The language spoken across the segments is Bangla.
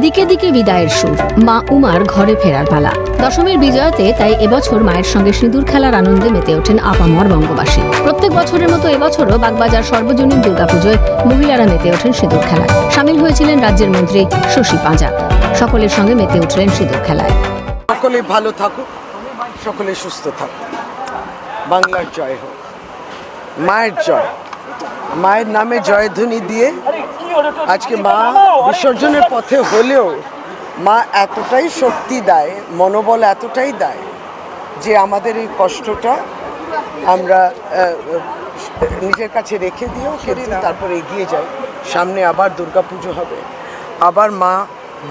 দিকে দিকে বিদায়ের সুর। মা উমার ঘরে ফেরার পালা। দশমীর বিজয়তে তাই এবছর মায়ের সঙ্গে সিঁদুর খেলার আনন্দে মেতে ওঠেন আপামর বঙ্গবাসী। প্রত্যেক বছরের মতো এবছরও বাগবাজার সর্বজনীন দুর্গাপুজোয় মহিলারা মেতে ওঠেন সিঁদুর খেলায়। সামিল হয়েছিলেন রাজ্যের মন্ত্রী শশী পাঁজা। সকলের সঙ্গে মেতে উঠলেন সিঁদুর খেলায়। সকলে ভালো থাকুক সকলে সুস্থ থাকুক। বাংলার জয় হোক। মায়ের জয়। মায়ের নামে জয়ধ্বনি দিয়ে আজকে মা বিসর্জনের পথে হলেও মা এতটাই শক্তি দেয় মনোবল এতটাই দেয় যে আমাদের এই কষ্টটা আমরা নিজের কাছে রেখে দিয়েও সেদিন তারপর এগিয়ে যাই। সামনে আবার দুর্গাপুজো হবে। আবার মা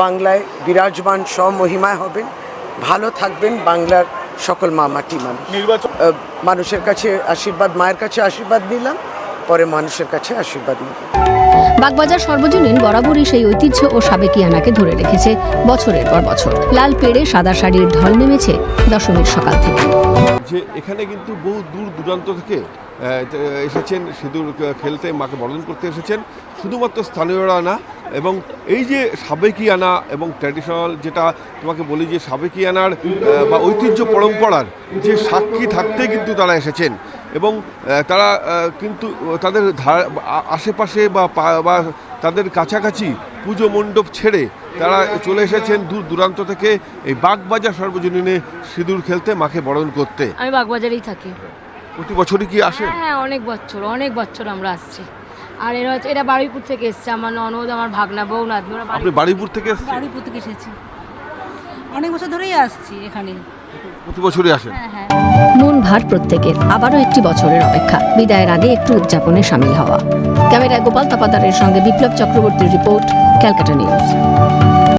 বাংলায় বিরাজমান স্বমহিমায় হবেন। ভালো থাকবেন বাংলার সকল মা মাটি মানুষ মানুষের কাছে আশীর্বাদ মায়ের কাছে আশীর্বাদ নিলাম। পরে মানুষের কাছে আশীর্বাদ নিলাম বাগবাজার সর্বজনীন বরাবরই সেই ঐতিহ্য ও সাবেকিয়ানাকে ধরে রেখেছে বছরের পর বছর। লাল পেড়ে সাদা শাড়ির ঢল নেমেছে দশমীর সকাল থেকে। যে এখানে কিন্তু বহু দূর দূরান্ত থেকে এসেছেন সিঁদুর খেলতে মাকে বরণ করতে এসেছেন। শুধুমাত্র স্থানীয়রা না এবং এই যে সাবেকিয়ানা এবং ট্র্যাডিশনাল যেটা তোমাকে বলি যে সাবেকিয়ানার বা ঐতিহ্য পরম্পরার যে সাক্ষী থাকতে কিন্তু তারা এসেছেন। এবং তারা কিন্তু তাদের আশেপাশে বা বা তাদের কাছাকাছি পুজো মণ্ডপ ছেড়ে তারা চলে এসেছেন দূর দূরান্ত থেকে এই বাগবাজার সর্বজনীনে সিঁদুর খেলতে মাকে বরণ করতে। আমি বাগবাজারেই থাকি। প্রতি বছরই কি আসে? হ্যাঁ হ্যাঁ অনেক বছর অনেক বছর আমরা আসছি। আর এরা হচ্ছে এটা বারুইপুর থেকে এসছে আমার ননদ আমার ভাগনা বউ নাতনি আপনি বাড়িপুর থেকে বারুইপুর থেকে এসেছি। অনেক বছর ধরেই আসছি এখানে। হ্যাঁ হ্যাঁ। মন ভার প্রত্যেকের। আবারও একটি বছরের অপেক্ষা। বিদায়ের আগে একটু উদযাপনে সামিল হওয়া। ক্যামেরায় গোপাল তাপাদারের সঙ্গে বিপ্লব চক্রবর্তীর রিপোর্ট, ক্যালকাটা নিউজ।